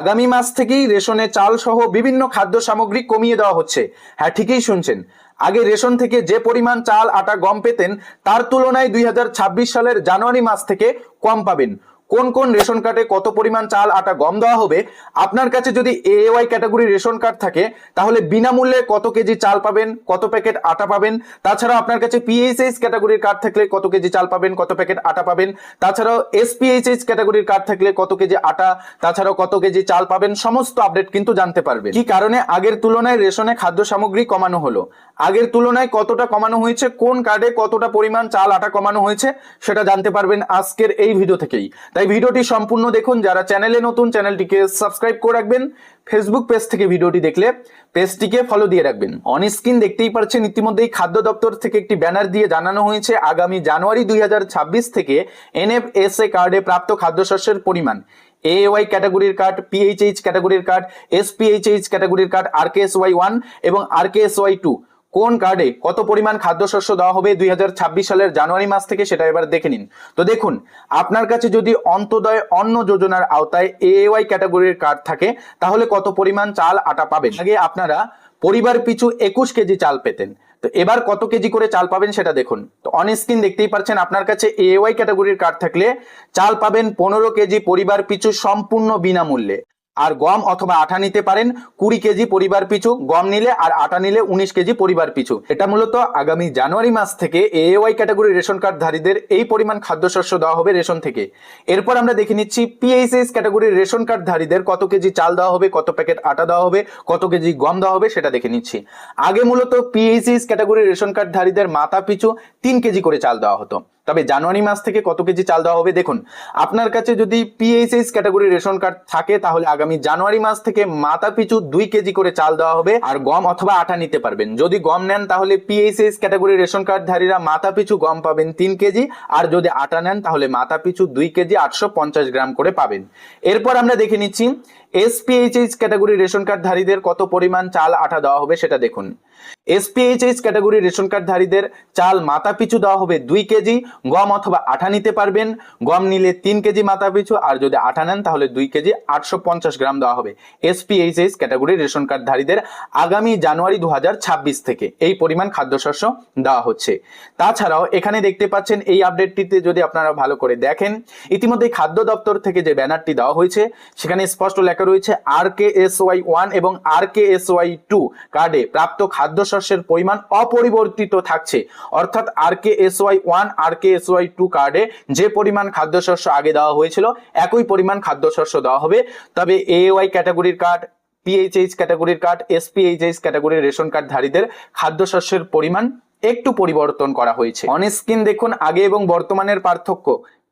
আগামী মাস থেকেই রেশনে চাল সহ বিভিন্ন খাদ্য সামগ্রী কমিয়ে দেওয়া হচ্ছে। হ্যাঁ ঠিকই শুনছেন। আগে রেশন থেকে যে পরিমাণ চাল, আটা, গম পেতেন, তার তুলনায় দুই হাজার ছাব্বিশ সালের জানুয়ারি মাস থেকে কম পাবেন। কোন কোন রেশন কার্ডে কত পরিমাণ চাল, আটা, গম দেওয়া হবে? আপনার কাছে যদি এওয়াই ক্যাটাগরি রেশন কার্ড থাকে, তাহলে বিনামূল্যে কত কেজি চাল পাবেন, কত প্যাকেট আটা পাবেন? তাছাড়াও আপনার কাছে পিএইচএইচ ক্যাটাগরির কার্ড থাকলে কত কেজি চাল পাবেন, কত প্যাকেট আটা পাবেন? তাছাড়াও এসপিএইচএইচ ক্যাটাগরির কার্ড থাকলে কত কেজি আটা, তাছাড়াও কত কেজি চাল পাবেন? সমস্ত আপডেট কিন্তু জানতে পারবেন। কি কারণে? আগের তুলনায় রেশনে খাদ্য সামগ্রী কমানো হলো। আগের তুলনায় কতটা কমানো হয়েছে? কোন কার্ডে কতটা পরিমাণ চাল, আটা কমানো হয়েছে? সেটা জানতে পারবেন আজকের এই ভিডিও থেকেই। তাই ভিডিওটি সম্পূর্ণ দেখুন। যারা চ্যানেলে নতুন, চ্যানেলটিকে সাবস্ক্রাইব করে রাখবেন। ফেসবুক পেজ থেকে ভিডিওটি দেখলে পেজটিকে ফলো দিয়ে রাখবেন। অন স্ক্রিন দেখতেই পাচ্ছেন ইতিমধ্যেই খাদ্য দপ্তর থেকে একটি ব্যানার দিয়ে জানানো হয়েছে, আগামী জানুয়ারি দুই হাজার ছাব্বিশ থেকে এনএফএসএ কার্ডে প্রাপ্ত খাদ্যশস্যের পরিমাণ। এওয়াই ক্যাটাগরির কার্ড পিএইচএইচ ক্যাটাগরির কার্ড এসপিএইচএইচ ক্যাটাগরির কার্ড আরকেএসওয়াই ওয়ান এবং আর আরকেএসওয়াই টু কোন কার্ডে কত পরিমাণ খাদ্যশস্য দেওয়া হবে দু হাজার ছাব্বিশ সালের জানুয়ারি মাস থেকে সেটা এবার দেখে নিন। তো দেখুন, আপনার কাছে যদি অন্তদয় অন্ন যোজনার আওতায় এওয়াই ক্যাটাগরির কার্ড থাকে, তাহলে কত পরিমাণ চাল আটা পাবেন? আগে আপনারা পরিবার পিছু একুশ কেজি চাল পেতেন। তো এবার কত কেজি করে চাল পাবেন সেটা দেখুন। তো অন স্ক্রিন দেখতেই পাচ্ছেন আপনার কাছে এওয়াই ক্যাটাগরির কার্ড থাকলে চাল পাবেন পনেরো কেজি পরিবার পিছু সম্পূর্ণ বিনামূল্যে। আর গম অথবা আটা নিতে পারেন, কুড়ি কেজি পরিবার পিছু, গম নিলে আর আটা নিলে উনিশ কেজি পরিবার পিছু। এটা মূলত আগামী জানুয়ারি মাস থেকে এওয়াই ক্যাটাগরি রেশন কার্ড ধারীদের এই পরিমাণ খাদ্যশস্য দেওয়া হবে রেশন থেকে। এরপর আমরা দেখে নিচ্ছি পিএইচএস ক্যাটাগরির রেশন কার্ড ধারীদের কত কেজি চাল দেওয়া হবে, কত প্যাকেট আটা দেওয়া হবে, কত কেজি গম দেওয়া হবে সেটা দেখে নিচ্ছি। আগে মূলত পিএইচএস ক্যাটাগরির রেশন কার্ড ধারীদের মাথা পিছু তিন কেজি করে চাল দেওয়া হতো। তবে জানুয়ারি মাস থেকে কত কেজি চাল দেওয়া হবে দেখুন। আপনার কাছে যদি পিএইচএস ক্যাটাগরি রেশন কার্ড থাকে, তাহলে আগামী জানুয়ারি মাস থেকে মাথা পিছু দুই কেজি করে চাল দেওয়া হবে আর গম অথবা আটা নিতে পারবেন। যদি গম নেন, তাহলে পিএইচএস ক্যাটাগরি রেশন কার্ড ধারীরা মাথা পিছু গম পাবেন তিন কেজি, আর যদি আটা নেন, তাহলে মাথা পিছু দুই কেজি আটশো পঞ্চাশ গ্রাম করে পাবেন। এরপর আমরা দেখে নিচ্ছি এসপিএইচএস ক্যাটাগরি রেশন কার্ড ধারীদের কত পরিমাণ চাল আটা দেওয়া হবে সেটা দেখুন। এসপিএইচএস ক্যাটাগরি রেশন কার্ডধারীদের চাল মাথা পিছু দেওয়া হবে দুই কেজি, গম অথবা আঠা নিতে পারবেন। গম নিলে তিন কেজি মাথা পিছু আর যদি আঠা নেন তাহলে দুই কেজি আটশো পঞ্চাশ গ্রাম দেওয়া হবে। এসপিএইচএস ক্যাটাগরি রেশন কার্ডধারীদের আগামী জানুয়ারি দু হাজার ছাব্বিশ থেকে এই পরিমাণ খাদ্যশস্য দেওয়া হচ্ছে। তাছাড়াও এখানে দেখতে পাচ্ছেন এই আপডেটটিতে যদি আপনারা ভালো করে দেখেন ইতিমধ্যে খাদ্য দপ্তর থেকে যে ব্যানারটি দেওয়া হয়েছে, সেখানে স্পষ্ট লেখা রয়েছে, R K S Y one এবং R K S Y two কার্ডে প্রাপ্ত খাদ্যশস্যের পরিমাণ অপরিবর্তিত থাকছে। অর্থাৎ R K S Y one R K S Y two কার্ডে যে পরিমাণ খাদ্যশস্য আগে দেওয়া হয়েছিল, একই পরিমাণ খাদ্যশস্য দেওয়া হবে। তবে এ ওয়াই ক্যাটাগরির কার্ড পিএইচএইচ ক্যাটাগরির কার্ড এস এসপিএইচএইচ ক্যাটাগরির রেশন কার্ড ধারীদের খাদ্যশস্যের পরিমাণ একটু পরিবর্তন করা হয়েছে। অন স্ক্রিন দেখুন আগে এবং বর্তমানের পার্থক্য।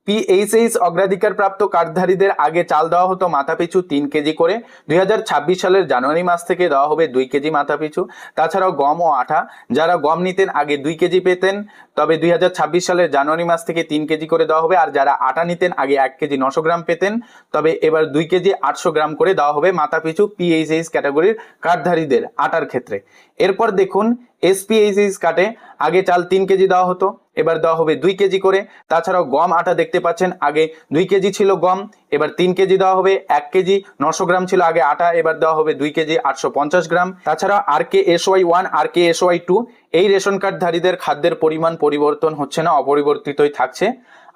পিএইচএইচ অগ্রাধিকার প্রাপ্ত কার্ডধারীদের আগে চাল দেওয়া হতো মাথাপিছু তিন কেজি করে। দুই হাজার ছাব্বিশ সালের জানুয়ারি মাস থেকে দেওয়া হবে দুই কেজি মাথাপিছু। তাছাড়াও গম ও আঠা। যারা গম নিতেন আগে দুই কেজি পেতেন, তবে দুই হাজার ছাব্বিশ সালের জানুয়ারি মাস থেকে তিন কেজি করে দেওয়া হবে। আর যারা আটা নিতেন, আগে এক কেজি নশো গ্রাম পেতেন। তবে এবার দুই কেজি আটশো গ্রাম করে দেওয়া হবে মাথাপিছু পিএইচএইচ ক্যাটাগরির কার্ডধারীদের আটার ক্ষেত্রে। এরপর দেখুন এসপিএইচএইচ কাটে। আগে চাল তিন কেজি দেওয়া হতো, এবার দেওয়া হবে দুই কেজি করে। তাছাড়াও গম আটা দেখতে পাচ্ছেন, আগে দুই কেজি ছিল গম এবার তিন কেজি দেওয়া হবে এক কেজি। নশো গ্রাম ছিল আগে আটা, এবার দেওয়া হবে দুই কেজি, আটশো পঞ্চাশ গ্রাম। তাছাড়া R K S Y one, R K S Y two, এই রেশন কার্ডধারীদের খাদ্যের পরিমাণ পরিবর্তন হচ্ছে না, অপরিবর্তিতই থাকছে।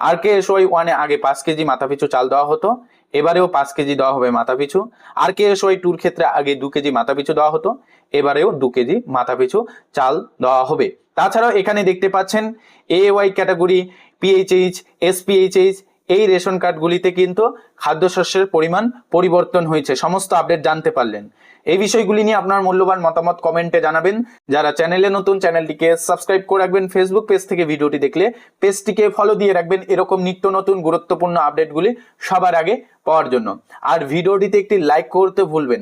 আর কে এস ওয়াই ওয়ানে আগে পাঁচ কেজি মাথাপিছু চাল দেওয়া হতো, এবারেও পাঁচ কেজি দেওয়া হবে মাথাপিছু। আর কে এস ওয়াই টুর ক্ষেত্রে আগে দু কেজি মাথাপিছু দেওয়া হতো, এবারেও দু কেজি মাথাপিছু চাল দেওয়া হবে। তাছাড়াও এখানে দেখতে পাচ্ছেন A Y category PHH SPHH এই রেশন কার্ডগুলিতে কিন্তু খাদ্যশস্যের পরিমাণ পরিবর্তন হয়েছে। সমস্ত আপডেট জানতে পারলেন। এই বিষয়গুলি নিয়ে আপনার মূল্যবান মতামত কমেন্টে জানাবেন। যারা চ্যানেলে নতুন, চ্যানেলটিকে সাবস্ক্রাইব করে রাখবেন। ফেসবুক পেজ থেকে ভিডিওটি দেখলে পেজটিকে ফলো দিয়ে রাখবেন। এরকম নিত্য নতুন, গুরুত্বপূর্ণ আপডেটগুলি সবার আগে পাওয়ার জন্য। আর ভিডিওটিতে একটি লাইক করতে ভুলবেন।